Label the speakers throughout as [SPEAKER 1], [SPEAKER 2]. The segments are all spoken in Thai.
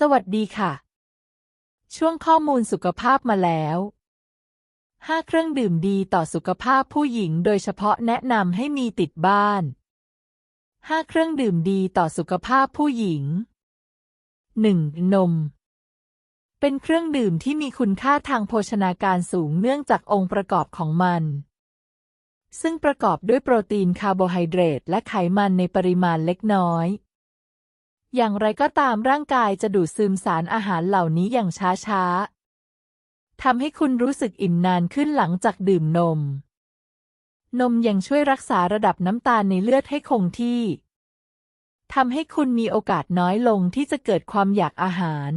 [SPEAKER 1] สวัสดีค่ะ ช่วงข้อมูลสุขภาพมาแล้ว 5 เครื่องดื่มดีต่อสุขภาพผู้หญิงโดยเฉพาะแนะนำให้มีติดบ้าน 5 เครื่องดื่มดีต่อสุขภาพผู้หญิง 1. นม เป็นเครื่องดื่มที่มีคุณค่าทางโภชนาการสูงเนื่องจากองค์ประกอบของมัน ซึ่งประกอบด้วยโปรตีนคาร์โบไฮเดรตและไขมันในปริมาณเล็กน้อย อย่างไรก็ตามร่างกายจะดูดซึมสารอาหารเหล่านี้อย่างช้าๆทำให้คุณรู้สึกอิ่มนานขึ้นหลังจากดื่มนม นมยังช่วยรักษาระดับน้ำตาลในเลือดให้คงที่ทำให้คุณมีโอกาสน้อยลงที่จะเกิดความอยากอาหาร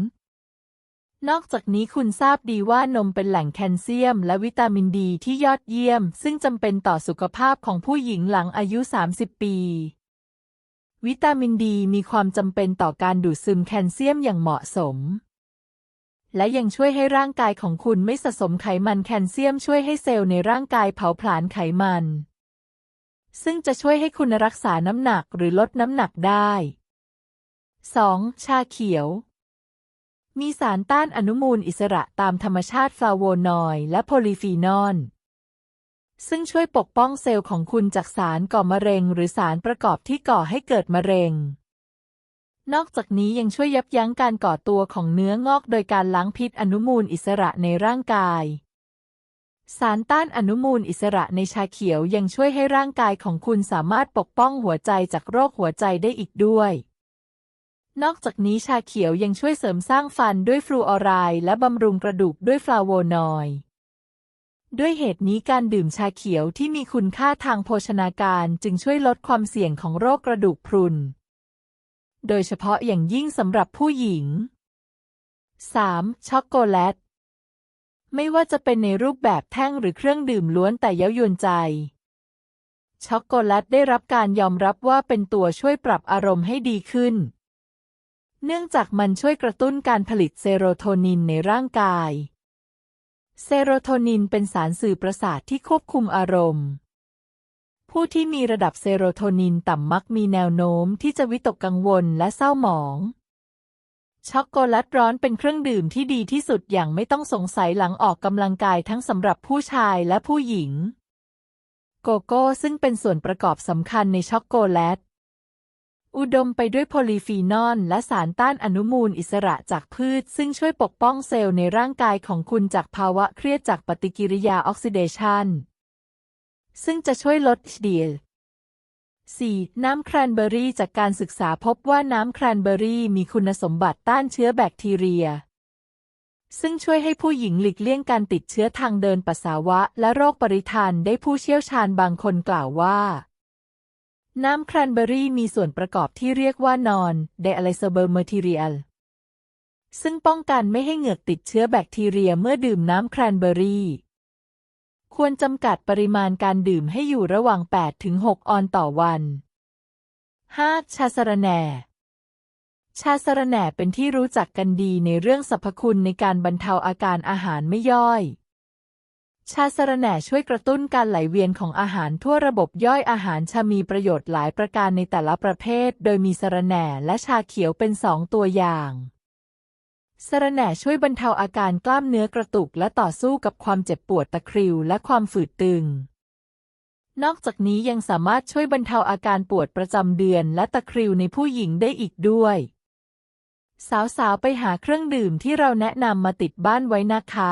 [SPEAKER 1] นอกจากนี้คุณทราบดีว่านมเป็นแหล่งแคลเซียม และวิตามินดีที่ยอดเยี่ยม ซึ่งจำเป็นต่อสุขภาพของผู้หญิงหลังอายุ 30 ปี วิตามินดีมีความจำเป็นต่อการดูดซึมแคลเซียมอย่างเหมาะสม และยังช่วยให้ร่างกายของคุณไม่สะสมไขมันแคลเซียมช่วยให้เซลล์ในร่างกายเผาผลาญไขมัน ซึ่งจะช่วยให้คุณรักษาน้ำหนักหรือลดน้ำหนักได้ 2. ชาเขียว มีสารต้านอนุมูลอิสระตามธรรมชาติฟลาโวนอยด์และโพลีฟีนอล ซึ่งช่วยปกป้องเซลล์ของคุณจากสารก่อมะเร็ง หรือสารประกอบที่ก่อให้เกิดมะเร็ง นอกจากนี้ยังช่วยยับยั้งการก่อตัวของเนื้องอก โดยการล้างพิษอนุมูลอิสระในร่างกาย สารต้านอนุมูลอิสระในชาเขียวยังช่วยให้ร่างกายของคุณสามารถปกป้องหัวใจจากโรคหัวใจได้อีกด้วยนอกจากนี้ชาเขียวยังช่วยเสริมสร้างฟันด้วยฟลูออไรด์และบำรุงกระดูกด้วยฟลาโวนอยด์ ด้วยเหตุนี้การดื่มชาเขียวที่มีคุณค่าทางโภชนาการจึงช่วยลดความเสี่ยงของโรคกระดูกพรุน โดยเฉพาะอย่างยิ่งสำหรับผู้หญิง 3. ช็อกโกแลต ไม่ว่าจะเป็นในรูปแบบแท่งหรือเครื่องดื่มล้วนแต่เย้ายวนใจ ช็อกโกแลตได้รับการยอมรับว่าเป็นตัวช่วยปรับอารมณ์ให้ดีขึ้น เนื่องจากมันช่วยกระตุ้นการผลิตเซโรโทนินในร่างกาย เซโรโทนินเป็นสารสื่อประสาทที่ควบคุมอารมณ์ ผู้ที่มีระดับเซโรโทนินต่ำมักมีแนวโน้มที่จะวิตกกังวลและเศร้าหมอง ช็อกโกแลตร้อนเป็นเครื่องดื่มที่ดีที่สุดอย่างไม่ต้องสงสัยหลังออกกำลังกายทั้งสำหรับผู้ชายและผู้หญิง โกโก้ซึ่งเป็นส่วนประกอบสำคัญในช็อกโกแลต อุดมไปด้วยโพลีฟีนอลและสารต้านอนุมูลอิสระจากพืช ซึ่งช่วยปกป้องเซลล์ในร่างกายของคุณจากภาวะเครียดจากปฏิกิริยาออกซิเดชันซึ่งจะช่วยลดเดีย 4. น้ำแครนเบอร์รี่จากการศึกษาพบว่าน้ำแครนเบอร์รี่มีคุณสมบัติต้านเชื้อแบคทีเรีย ซึ่งช่วยให้ผู้หญิงหลีกเลี่ยงการติดเชื้อทางเดินปัสสาวะ และโรคปริทานได้ผู้เชี่ยวชาญบางคนกล่าวว่า น้ำแครนเบอร์รี่มีส่วนประกอบที่เรียกว่านอนเดอะไลโซเบอร์เมทีเรียลซึ่งป้องกันไม่ให้เหงือกติดเชื้อแบคทีเรียเมื่อดื่มน้ำแครนเบอร์รี่ ควรจำกัดปริมาณการดื่มให้อยู่ระหว่าง8-6ออนต่อวัน 5. ชาสะระแหน่ชาสะระแหน่เป็นที่รู้จักกันดีในเรื่องสรรพคุณในการบรรเทาอาการอาหารไม่ย่อย ชาสะระแหน่ช่วยกระตุ้นการไหลเวียนของอาหารทั่วระบบย่อยอาหารชามีประโยชน์หลายประการในแต่ละประเภท โดยมีสะระแหน่และชาเขียวเป็นสองตัวอย่างสะระแหน่ช่วยบรรเทาอาการกล้ามเนื้อกระตุกและต่อสู้กับความเจ็บปวดตะคริวและความฝืดตึง นอกจากนี้ยังสามารถช่วยบรรเทาอาการปวดประจำเดือนและตะคริวในผู้หญิงได้อีกด้วย สาวๆ ไปหาเครื่องดื่มที่เราแนะนำมาติดบ้านไว้นะคะ